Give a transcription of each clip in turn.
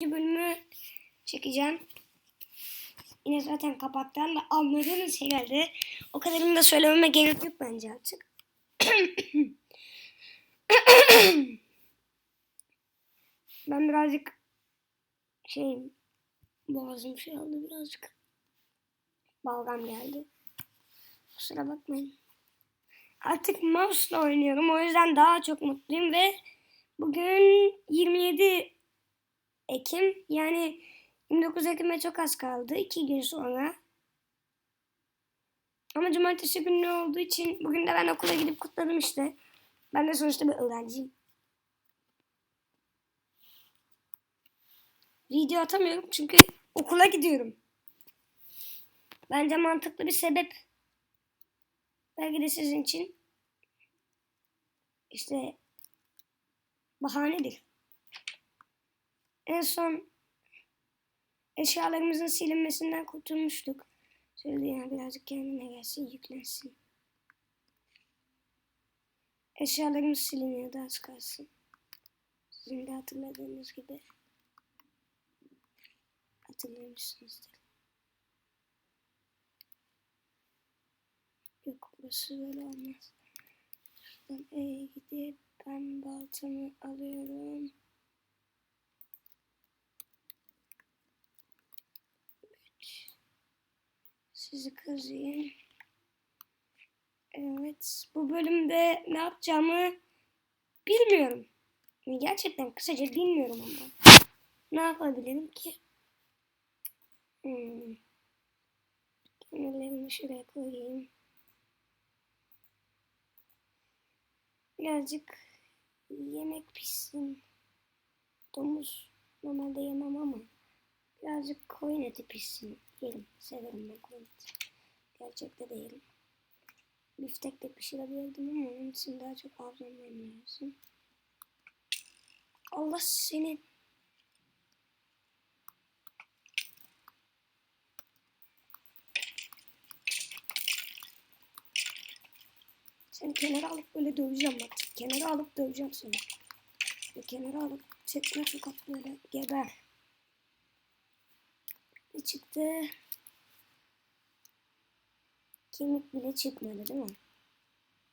bölümü çekeceğim. Yine zaten kapaktan da anladığınız herhalde. O kadarını da söylememe gerek yok bence artık. ben birazcık şey boğazım şey oldu birazcık. Balgam geldi. Kusura bakmayın. Artık mouse'la oynuyorum. O yüzden daha çok mutluyum ve bugün 27 Ekim yani 29 Ekim'e çok az kaldı. 2 gün sonra. Ama cumartesi günü olduğu için bugün de ben okula gidip kutladım işte. Ben de sonuçta bir öğrenciyim. Video atamıyorum çünkü okula gidiyorum. Bence mantıklı bir sebep. Belki de sizin için işte bahanedir. En son eşyalarımızın silinmesinden kurtulmuştuk. Şöyle ya birazcık kendine gelsin, yüklensin. Eşyalarımız siliniyordu az kalsın. Sizin de hatırladığınız gibi. Hatırlamışsınızdır. Yok burası böyle olmaz. Şuradan E'ye gidip ben baltamı alıyorum. Sizi kazıyım. Evet. Bu bölümde ne yapacağımı bilmiyorum. Gerçekten kısaca bilmiyorum ama. Ne yapabilirim ki? Hmm. Kenarlarını şuraya koyayım. Birazcık yemek pişsin. Domuz normalde yemem ama birazcık koyun eti pişsin. Yerim. Severim ben eti. Gerçekte de yerim. Biftek de pişirebilirdim ama onun için daha çok avlanmam lazım. Allah seni Seni kenara alıp böyle döveceğim bak. Kenara alıp döveceğim seni. Kenara alıp tekme tokat böyle geber. Ne çıktı? Kemik bile çıkmadı değil mi?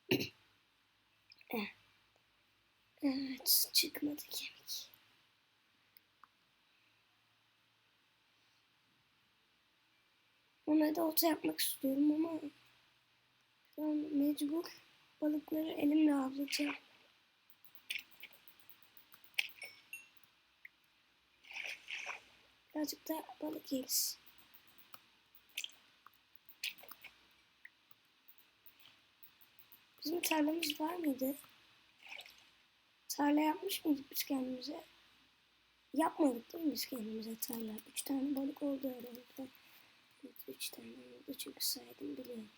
Eh. evet çıkmadı kemik. Ona da olta yapmak istiyorum ama an mecbur balıkları elimle avlayacağım. Birazcık da balık yeriz. Bizim tarlamız var mıydı? Tarla yapmış mıydık biz kendimize? Yapmadık değil mi biz kendimize tarla? Üç tane balık oldu herhalde. Evet, üç tane oldu çünkü saydım biliyorum.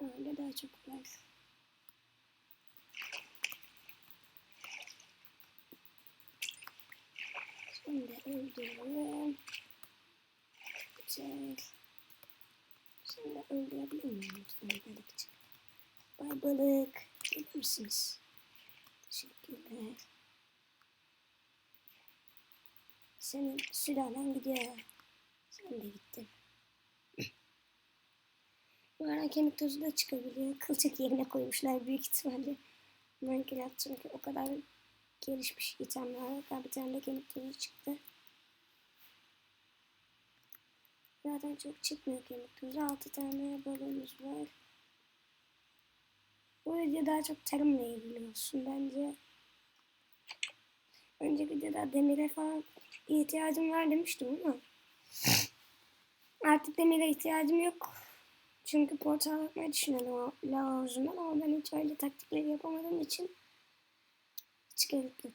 Öyle daha çok var. Şimdi öldürüyorum. Güzel. Şimdi öldürebilir miyim lütfen balıkçı? Bay balık. Gelir misiniz? Teşekkürler. Senin sülalen gidiyor. Sen de gittin. Bu arada kemik tozu da çıkabiliyor. Kılçık yerine koymuşlar büyük ihtimalle. Minecraft çünkü o kadar gelişmiş itemler. Hatta bir tane de kemik çıktı. Zaten çok çıkmıyor kemik tozu. 6 tane balonumuz var. Bu video daha çok tarımla ilgili olsun bence. Önceki videoda demire falan ihtiyacım var demiştim ama artık demire ihtiyacım yok. Çünkü portal yapmayı düşünüyorum lazım ama ben hiç öyle taktikleri yapamadığım için hiç.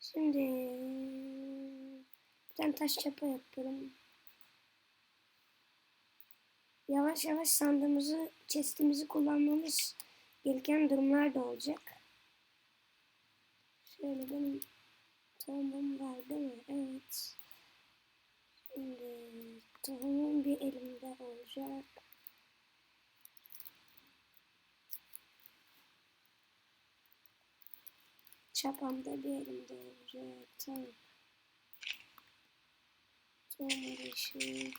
Şimdi bir tane taş çapa yapıyorum. Yavaş yavaş sandığımızı, chestimizi kullanmamız gereken durumlar da olacak. Şöyle benim tohumum var değil mi? Evet. Şimdi tohumum bir elimde olacak. Şapamda bir elimde üretim. Sonra işi.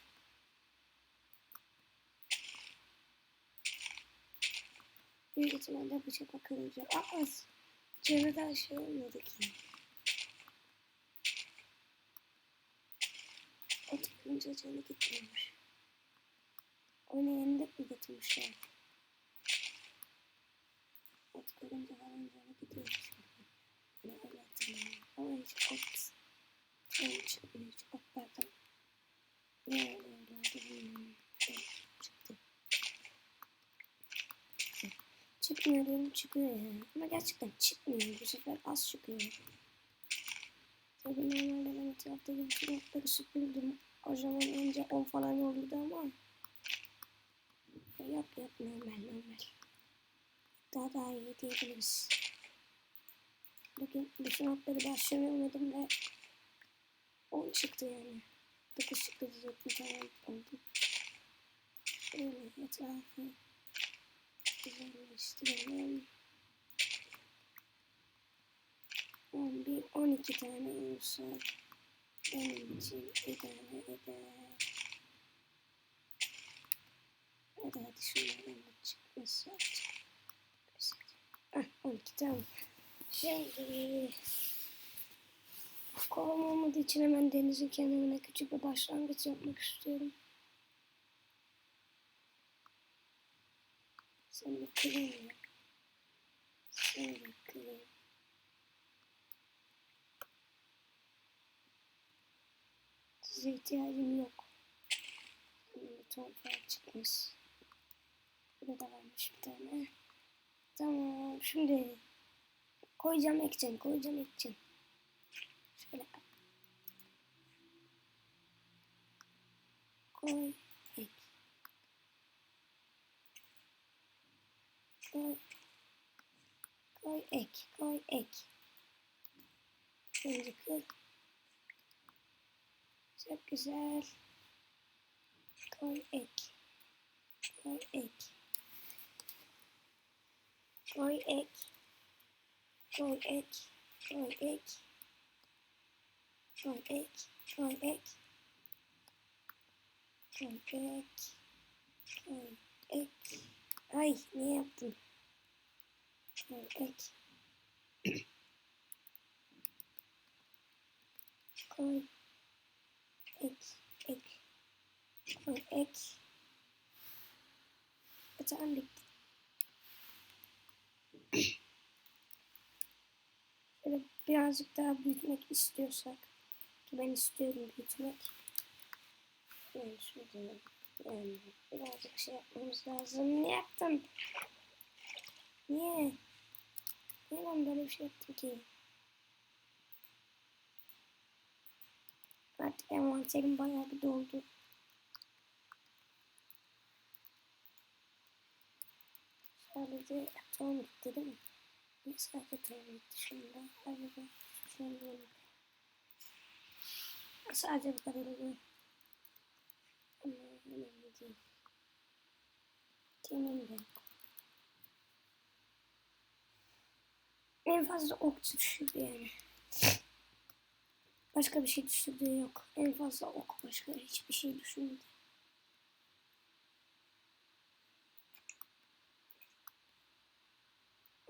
Büyük ihtimalle bıçak akıllıca. Aa, çevreden şey olmadı ki. O tıkınca canı gitmemiş. Onu yeniden mi getirmişler? At görünce hemen canı gidiyoruz. Ama hiç. Hiç. Ne oldu bilmiyorum. Çıktı. Çıkmıyor diyorum çıkıyor yani. Ama gerçekten çıkmıyor. Bu sefer az çıkıyor. Tabii normalde ben etraftaki bütün otları süpürdüm. O zaman önce 10 falan olurdu ama. Yok yok normal normal. Daha daha iyi diyebiliriz. Bugün bütün otları başlamıyordum ve 10 çıktı yani. 9 çıktı diyecektim tamam oldu. Şöyle etrafı güzelleştirelim. 11, 12 tane olursa benim için idare eder. Hadi hadi şunlardan da çıkması artık. Ah 12 Şimdi kovam olmadığı için hemen denizin kenarına küçük bir başlangıç yapmak istiyorum. Sen bir kırayım ya. Sen bir kırayım. Size ihtiyacım yok. Falan çıkmış. Burada da varmış bir tane. Tamam şimdi koyacağım ekeceğim koyacağım ekeceğim. Şöyle koy ek. Koy koy ek koy ek. Şimdi kır. Çok güzel. Koy ek. Koy ek. Koy ek troll egg, troll egg, troll egg, troll egg, troll egg, troll egg. Ay ne yaptım? Troll egg. troll egg, egg, troll egg. Bitte anlegt. Böyle birazcık daha büyütmek istiyorsak ki ben istiyorum büyütmek. Yani şurada yani birazcık şey yapmamız lazım. Ne yaptım? Niye? Niye ben böyle bir şey yaptım ki? Artık envanterim bayağı bir doldu. Sadece atom gitti atom gitti şimdi? Acaba şimdi Sadece bu kadar oluyor. Ama önemli değil. De yok. En fazla okçu düşürdü yani. Başka bir şey düşürdüğü yok. En fazla ok başka hiçbir şey düşürmedi.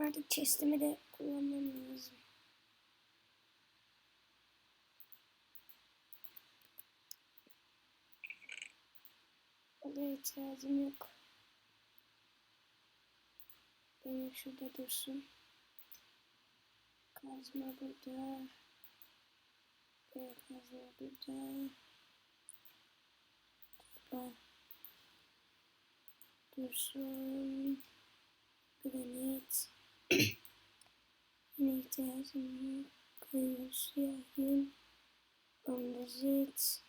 Artık chest'imi de kullanmam lazım. Oraya ihtiyacım yok. Benim şurada dursun. Kazma burada. Böyle kazma burada. Topla. Dursun. Granit ne ihtiyacım yok. Kuyruğu yayın. Bandajit.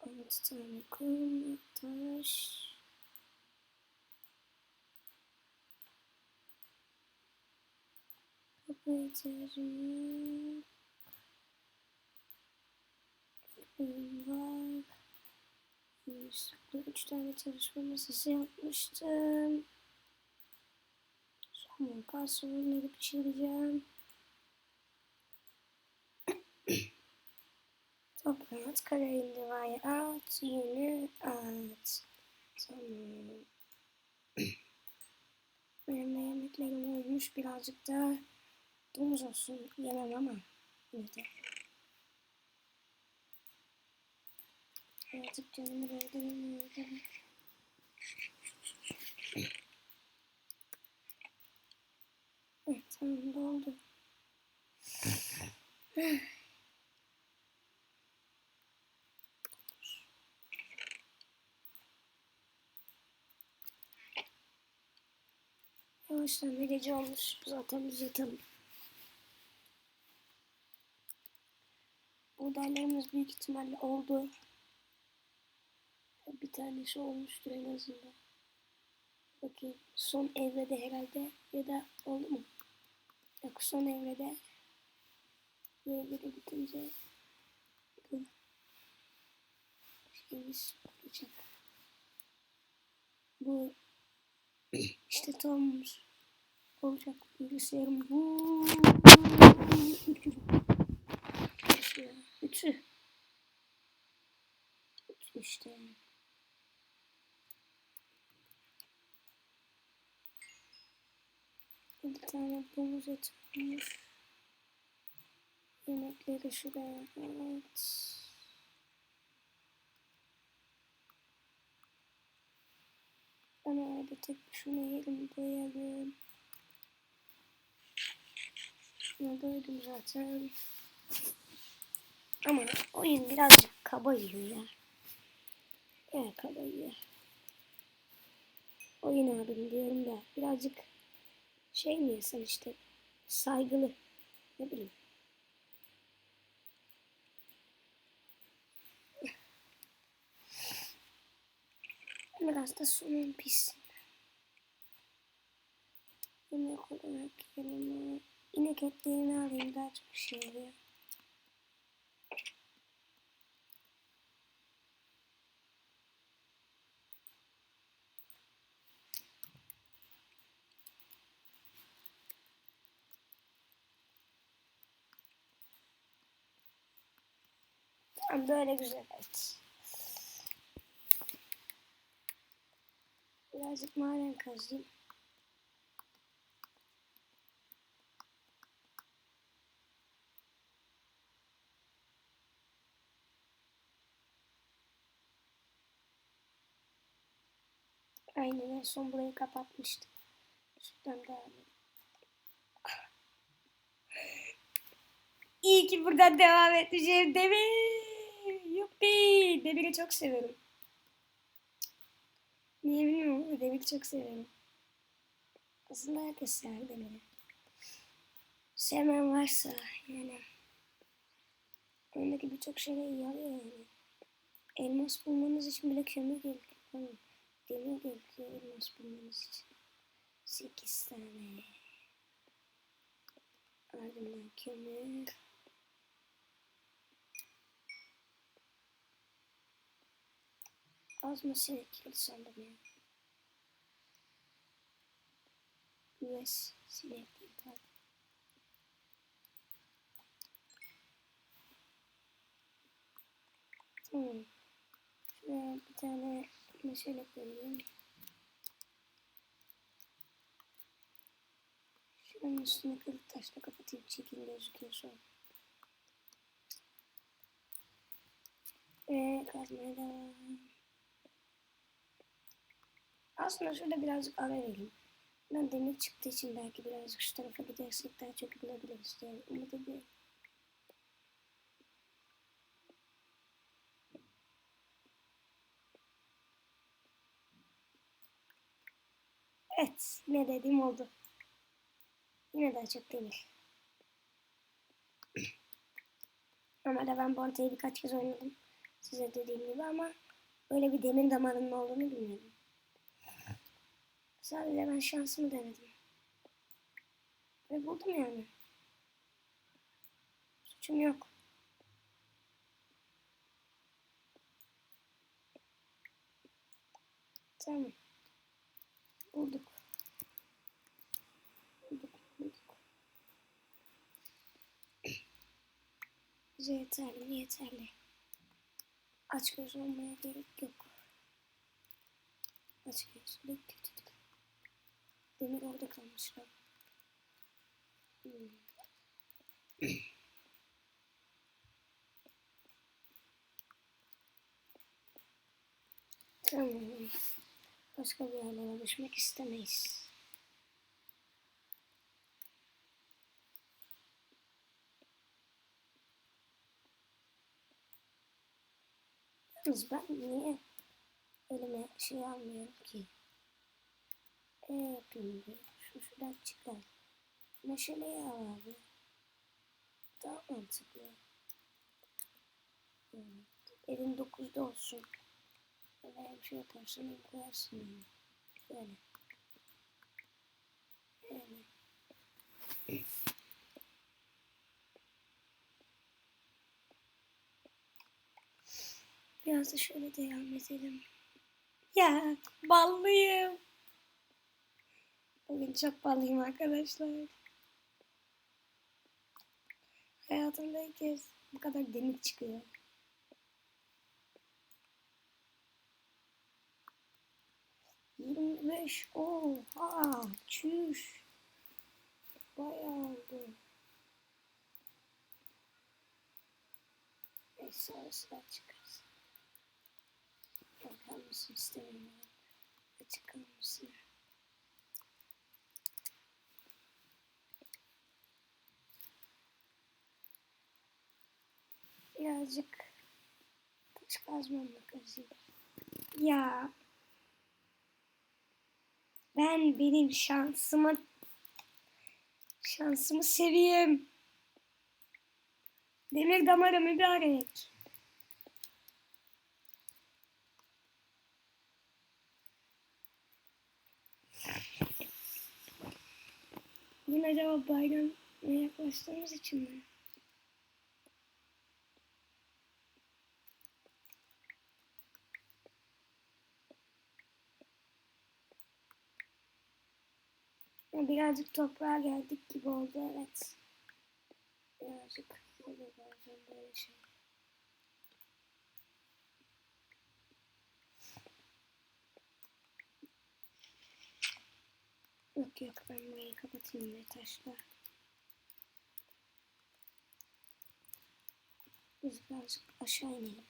6 tane koyma taş. Kapı ihtiyacım yok. var. Üç tane çalışma masası yapmıştım. Güzel. Tamam kar sorunları pişireceğim. Toprağı at, kara indivayı at, yünü at. Tamam. Benim yemeklerim olmuş birazcık da domuz olsun yemem ama yine de. Canımı doldurayım. Evet, tamam doldu. Yavaştan da gece olmuş. Zaten biz yatalım. Buğdaylarımız büyük ihtimalle oldu. Bir tanesi olmuştur en azından. Bakayım. Son evrede herhalde ya da oldu mu? Yok son evrede. Evrede bitince şeyimiz olacak. Bu işte tohumumuz olacak bilgisayarım. Ütü. Ütü. İşte. Bir tane domuz eti. Yemekleri şuraya at. Ben orada tek şunu yerim doyarım. Şuna doydum zaten. Ama oyun birazcık kaba yiyor ya. Evet kaba yiyor. Oyun abim diyorum da birazcık şey mi yesen işte saygılı ne bileyim. Biraz da sunum pis. Yemek olarak yerine inek etlerini alayım daha çok şey oluyor. Böyle güzel evet. Birazcık maden kazayım. Aynen en son burayı kapatmıştım. Şuradan devam edelim. İyi ki buradan devam etmişim. Demir. Yuppi. Demir'i çok severim. Niye bilmiyorum Demir'i çok severim. Aslında herkes sever Demir'i. Sevmeyen varsa yani. Öndeki birçok şeyle iyi alıyor yani. Elmas bulmanız için bile kömür gerekiyor. Demir gerekiyor elmas bulmanız için. 8 tane. Ardından kömür. Az mı sinekli sandım ya. US sinekli pardon. Tamam. Şuraya bir tane meşale koyayım. Şuranın üstüne kırık taşla kapatayım. Çirkin gözüküyor sonra. Ve kazmaya devam. Aslında şurada birazcık ara verelim. Ben demir çıktığı için belki birazcık şu tarafa gidersek daha çok bulabiliriz diye umut ediyorum. Evet, ne dediğim oldu. Yine daha çok demir. Da ben bu haritayı birkaç kez oynadım. Size dediğim gibi ama böyle bir demir damarının olduğunu bilmiyordum. Sadece ben şansımı denedim. Ve buldum yani. Suçum yok. Tamam. Bulduk. Bulduk, bulduk. Bize yeterli, yeterli. Aç göz olmaya gerek yok. Aç gözlük kötü Demir orada kalmış bak. Hmm. tamam. Başka bir yerlere düşmek istemeyiz. Yalnız ben niye elime şey almıyorum ki? E yapayım bir. Şu şuradan çıkar. Meşaleyi al abi. Daha mantıklı. Evet. Elin dokuzda olsun. Böyle bir şey yaparsın onu koyarsın yani. Böyle. Böyle. Biraz da şöyle devam edelim. Ya ballıyım. Bugün çok ballıyım arkadaşlar. Hayatımda ilk kez bu kadar demir çıkıyor. Yirmi beş. Oha. Çüş. Bayağı oldu. Neyse arasına çıkarsın. Bakar mısın istemiyorum. Açık kalmışsın. Birazcık taş kazmamla kazayım. Ya ben benim şansımı şansımı seveyim. Demir damarı mübarek. Bugün acaba bayram yaklaştığımız için mi? Birazcık toprağa geldik gibi oldu evet. Birazcık oluyor bazen böyle şey. Yok yok ben burayı kapatayım ve taşla. Biz birazcık aşağı inelim.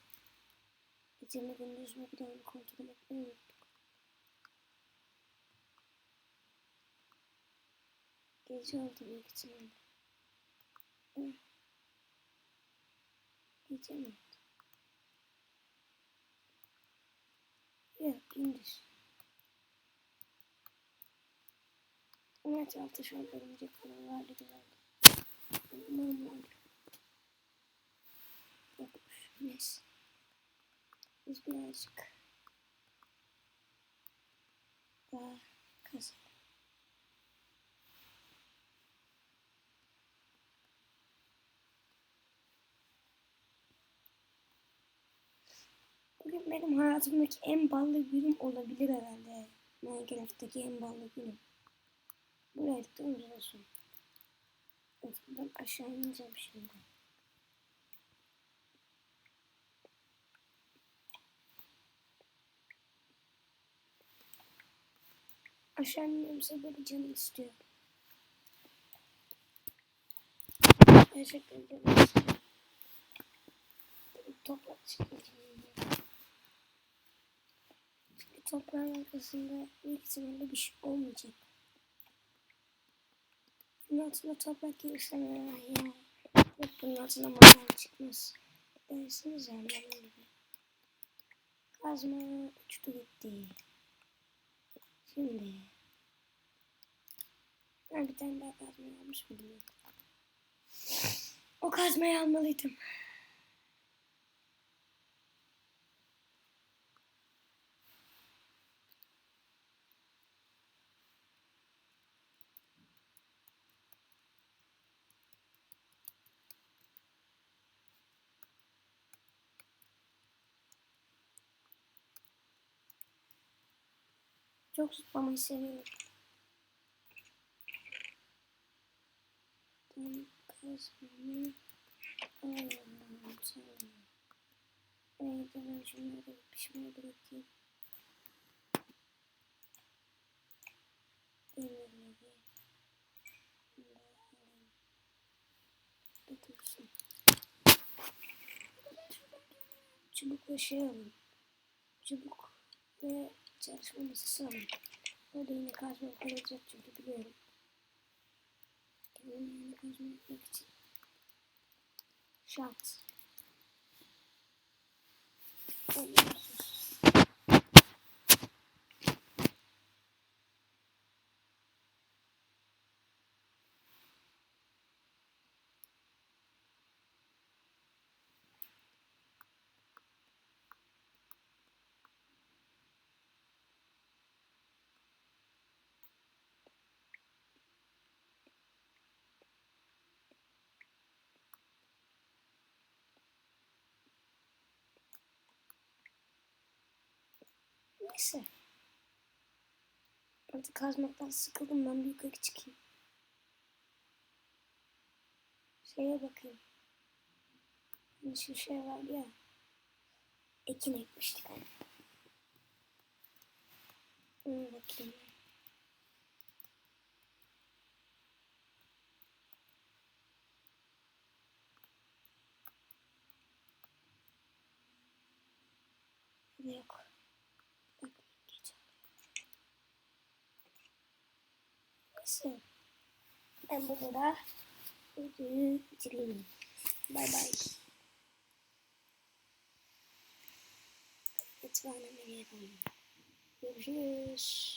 Gece mi gündüz mü bir kontrol etmeyi unuttuk. Gece oldu büyük ihtimalle. Gece mi? Yok gündüz. Ama etrafta şu an örümcek falan vardı herhalde. Normal. Yokmuş. Neyse. Biz birazcık daha kazanalım. Bugün benim hayatımdaki en ballı günüm olabilir herhalde. Minecraft'taki en ballı günüm. Buraya olsun. Evet, ben aşağı ineceğim şimdi. Aşağı inmemize böyle canım istiyor. Gerçekten canım istiyor. Toprak çıkmayacağım. Toprağın arkasında büyük ihtimalle bir şey olmayacak. Bunun altında toprak gelirse ya. Yok bunun altında maden çıkmaz. Dersiniz yani benim gibi. Kazma uçtu gitti. Şimdi. Ben bir tane daha kazma almış mıydım? O kazmayı almalıydım. Çok zıplamayı seviyorum. Kazmayı alalım. Tamam. Evet ben şunları pişmeye bırakayım. Demirleri. Götürsün. Çubuk ve şey alın. Çubuk ve çalışma masası alın. Orada yine kazma kalacak çünkü biliyorum. Kendime yine kazma yapmak için. Şart. Olumsuz. Neyse. Artık kazmaktan sıkıldım ben bir yukarı çıkayım. Şeye bakayım. Hani şu şey vardı ya. Ekin ekmiştik. Ona bakayım. Yok. Bak, geç. Neyse. Ben bunu da videoyu bitireyim. Bay bay. Etvaneme yapalım. Görüşürüz.